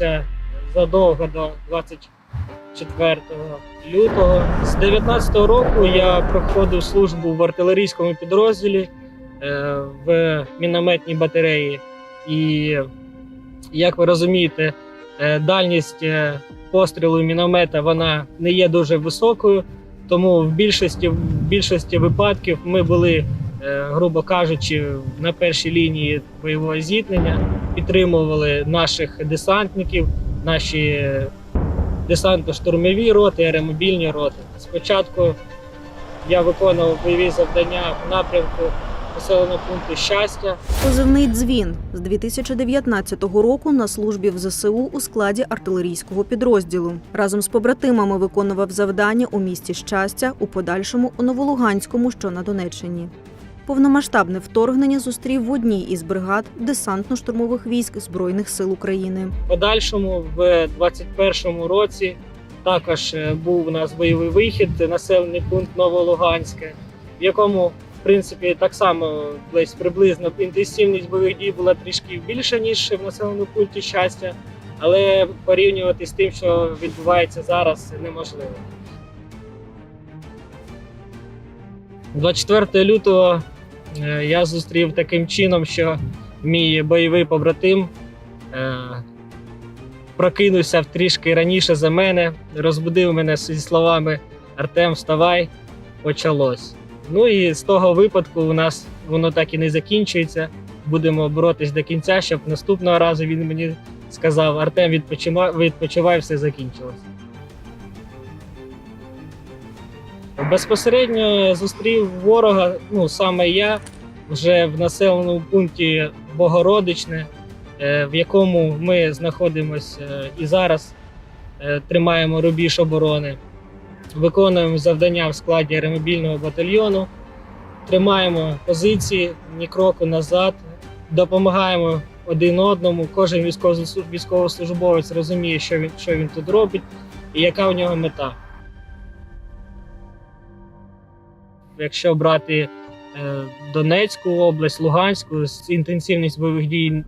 почався задовго до 24 лютого. З 19-го року я проходив службу в артилерійському підрозділі е, в мінометній батареї. І як ви розумієте, е, дальність е, пострілу міномета вона не є дуже високою. Тому в більшості, в більшості випадків ми були, грубо кажучи, на першій лінії бойового зіткнення, підтримували наших десантників, наші е, десантно-штурмові роти, аеромобільні роти. Спочатку я виконував бойові завдання в напрямку населеного пункту щастя. Позивний дзвін з 2019 року на службі в ЗСУ у складі артилерійського підрозділу. Разом з побратимами виконував завдання у місті щастя, у подальшому у Новолуганському, що на Донеччині. Повномасштабне вторгнення зустрів в одній із бригад десантно-штурмових військ Збройних сил України. В подальшому, в 21-му році, також е, був у нас бойовий вихід, населений пункт Новолуганське, в якому, в принципі, так само десь приблизно інтенсивність бойових дій була трішки більша, ніж в населеному пункті щастя, але порівнювати з тим, що відбувається зараз, неможливо. 24 лютого я зустрів таким чином, що мій бойовий побратим е, прокинувся трішки раніше за мене, розбудив мене зі словами Артем, вставай, почалось. Ну і з того випадку у нас воно так і не закінчується. Будемо боротись до кінця, щоб наступного разу він мені сказав: Артем, відпочивай, відпочивай все закінчилось. Безпосередньо зустрів ворога, ну саме я, вже в населеному пункті Богородичне, е, в якому ми знаходимося і зараз, е, тримаємо рубіж оборони, виконуємо завдання в складі аеромобільного батальйону, тримаємо позиції, ні кроку назад, допомагаємо один одному. Кожен військовослужбовець розуміє, що він, що він тут робить і яка у нього мета. Якщо брати е, Донецьку область, Луганську, інтенсивність бойових дій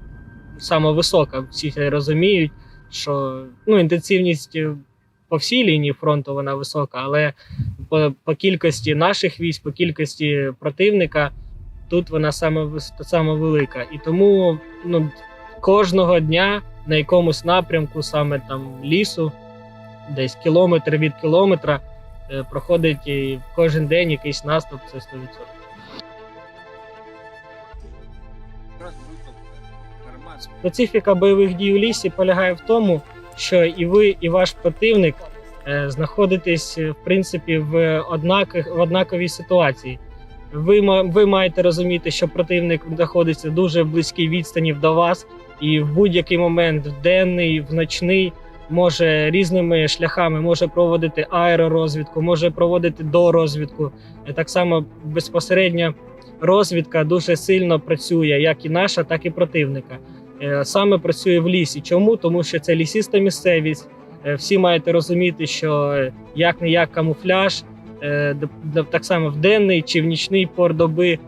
саме висока. Всі розуміють, що ну, інтенсивність е, по всій лінії фронту вона висока, але по, по кількості наших військ, по кількості противника, тут вона саме, саме велика. І тому ну, кожного дня на якомусь напрямку, саме там лісу, десь кілометр від кілометра, проходить і кожен день якийсь наступ, це 100%. Специфіка бойових дій у лісі полягає в тому, що і ви, і ваш противник е, знаходитесь е, в принципі в, однак, в однаковій ситуації. Ви, ви маєте розуміти, що противник знаходиться дуже близькій відстані до вас, і в будь-який момент, в денний, в ночний, може різними шляхами може проводити аеророзвідку, може проводити дорозвідку. Е, Так само безпосередньо розвідка дуже сильно працює, як і наша, так і противника. Е, Саме працює в лісі. Чому? Тому що це лісиста місцевість. Е, Всі маєте розуміти, що як не як камуфляж, так само в денний чи в нічний пор доби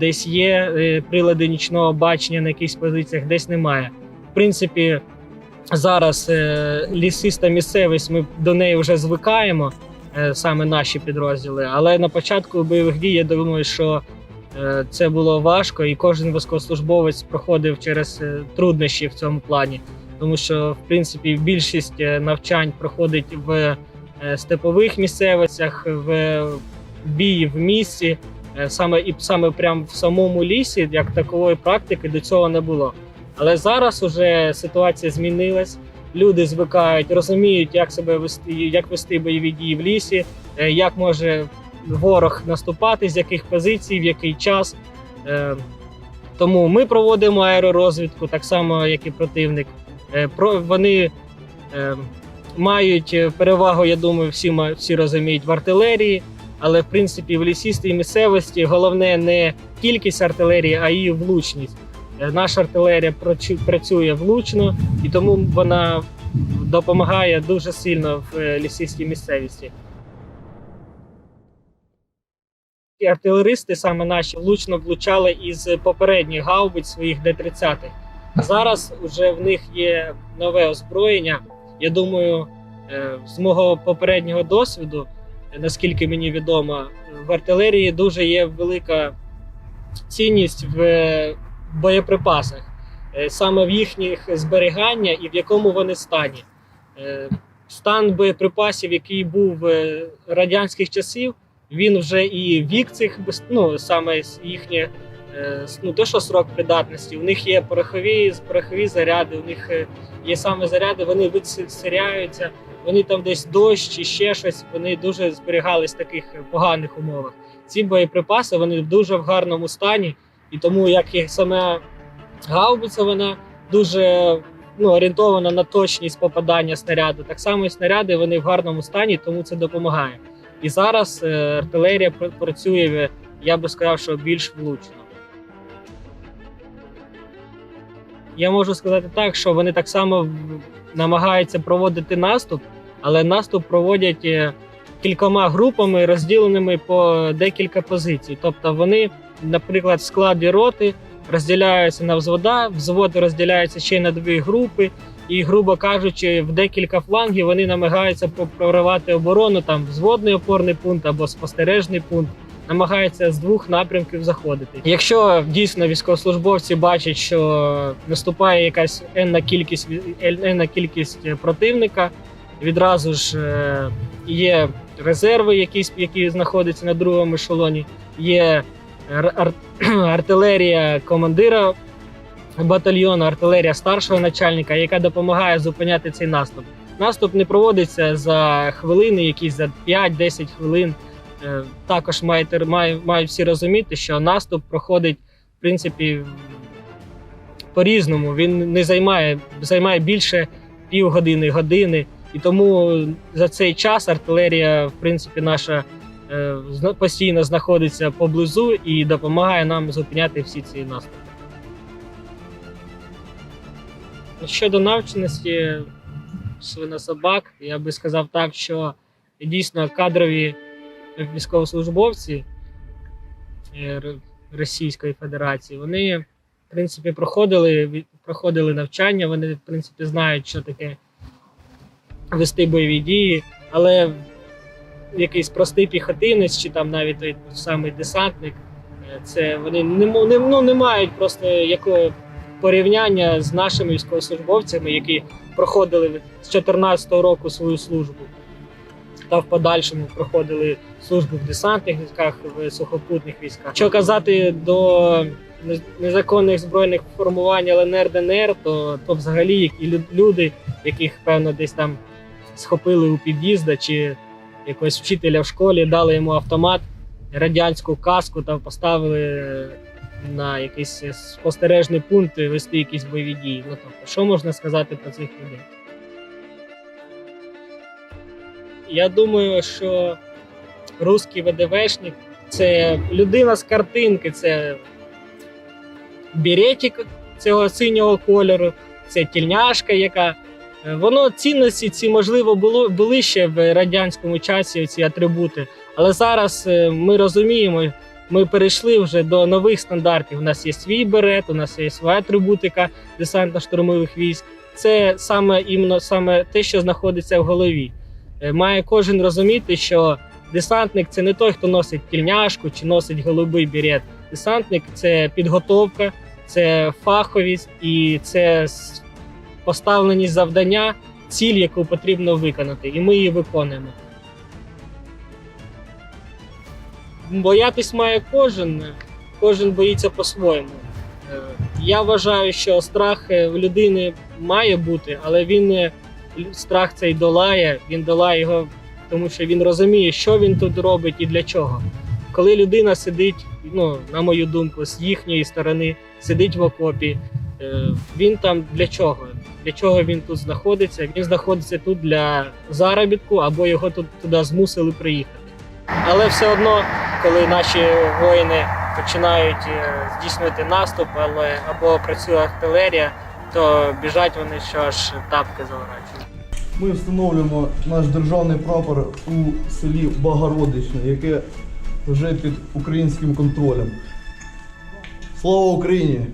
десь є прилади нічного бачення на якихось позиціях, десь немає. В принципі, зараз е, лісиста місцевість, ми до неї вже звикаємо, е, саме наші підрозділи. Але на початку бойових дій я думаю, що е, це було важко, і кожен військовослужбовець проходив через труднощі в цьому плані. Тому що, в принципі, більшість навчань проходить в степових місцевостях, в бій в місті, Е, саме і саме прямо в самому лісі, як такової практики до цього не було. Але зараз уже ситуація змінилась. Люди звикають, розуміють, як себе вести, як вести бойові дії в лісі, е, як може ворог наступати, з яких позицій, в який час. Е, Тому ми проводимо аеророзвідку, так само, як і противник. Е, вони мають перевагу, я думаю, всі всі розуміють в артилерії. Але в принципі в лісістій місцевості головне не кількість артилерії, а її влучність. Е, Наша артилерія працює влучно, і тому вона допомагає дуже сильно в е, місцевості. І артилеристи, саме наші, влучно влучали із попередніх гаубиць своїх Д-30. Зараз вже в них є нове озброєння. Я думаю, е, з мого попереднього досвіду, наскільки мені відомо, в артилерії дуже є велика цінність в боєприпасах, е, саме в їхніх зберігання і в якому вони стані. Е, Стан боєприпасів, який був е, радянських часів, він вже і вік цих ну, саме їхнє ну, то, що срок придатності. У них є порохові, порохові заряди, у них є саме заряди, вони відсиряються, вони там десь дощ чи ще щось. Вони дуже зберігались в таких поганих умовах. Ці боєприпаси вони дуже в гарному стані, і тому як і саме гаубиця, вона дуже ну, орієнтована на точність попадання снаряду. Так само і снаряди вони в гарному стані, тому це допомагає. І зараз е, артилерія працює, я би сказав, що більш влучно. Я можу сказати так, що вони так само намагаються проводити наступ, але наступ проводять е, кількома групами, розділеними по декілька позицій. Тобто вони, наприклад, в складі роти розділяються на взвода, взводи розділяються ще й на дві групи, і, грубо кажучи, в декілька флангів вони намагаються про- проривати оборону, там взводний опорний пункт або спостережний пункт. Намагаються з двох напрямків заходити. Якщо дійсно військовослужбовці бачать, що наступає якась енна кількість енна кількість противника, відразу ж е, є резерви, якісь які знаходяться на другому ешелоні, є артилерія командира батальйону, артилерія старшого начальника, яка допомагає зупиняти цей наступ. Наступ не проводиться за хвилини, якісь за 5-10 хвилин. Е, Також маєте має- мають всі розуміти, що наступ проходить в принципі по-різному. Він не займає, займає більше півгодини, години. І тому за цей час артилерія, в принципі, наша постійно знаходиться поблизу і допомагає нам зупиняти всі ці наступи. Щодо навченості свинособак, я би сказав так, що дійсно кадрові військовослужбовці е, Російської Федерації, вони, в принципі, проходили, проходили навчання, вони, в принципі, знають, що таке вести бойові дії, але якийсь простий піхотинець чи там навіть той самий десантник, е, це вони не, не, ну, не мають просто якого порівняння з нашими військовослужбовцями, які проходили з 2014 року свою службу та в подальшому проходили службу в десантних військах, в сухопутних військах. Що казати до незаконних збройних формувань ЛНР ДНР, то, то взагалі які люди, яких певно десь там схопили у під'їзда чи якогось вчителя в школі, дали йому автомат, радянську каску та поставили на якийсь спостережний пункт вести якісь бойові дії. Ну тобто, що можна сказати про цих людей? Я думаю, що русський ВДВшник це людина з картинки, це беретик цього синього кольору, це тільняшка, яка. Е, Воно цінності ці можливо було були ще в радянському часі ці атрибути. Але зараз е, ми розуміємо, ми перейшли вже до нових стандартів. У нас є свій берет, у нас є своя атрибутика десантно-штурмових військ. Це саме іменно саме те, що знаходиться в голові. Е, Має кожен розуміти, що десантник це не той, хто носить тільняшку чи носить голубий берет. Десантник це підготовка, це фаховість і це поставлені завдання, ціль, яку потрібно виконати, і ми її виконуємо. Боятись має кожен, кожен боїться по-своєму. Е, Я вважаю, що страх е, в людини має бути, але він е, страх цей долає, він долає його, тому що він розуміє, що він тут робить і для чого. Коли людина сидить, ну, на мою думку, з їхньої сторони, сидить в окопі, він там для чого? Для чого він тут знаходиться? Він знаходиться тут для заробітку або його тут туди змусили приїхати. Але все одно, коли наші воїни починають е, здійснювати наступ, але або працює артилерія, то біжать вони що аж тапки заворачують. Ми встановлюємо наш державний прапор у селі Багородичне, яке вже під українським контролем. Слава Україні!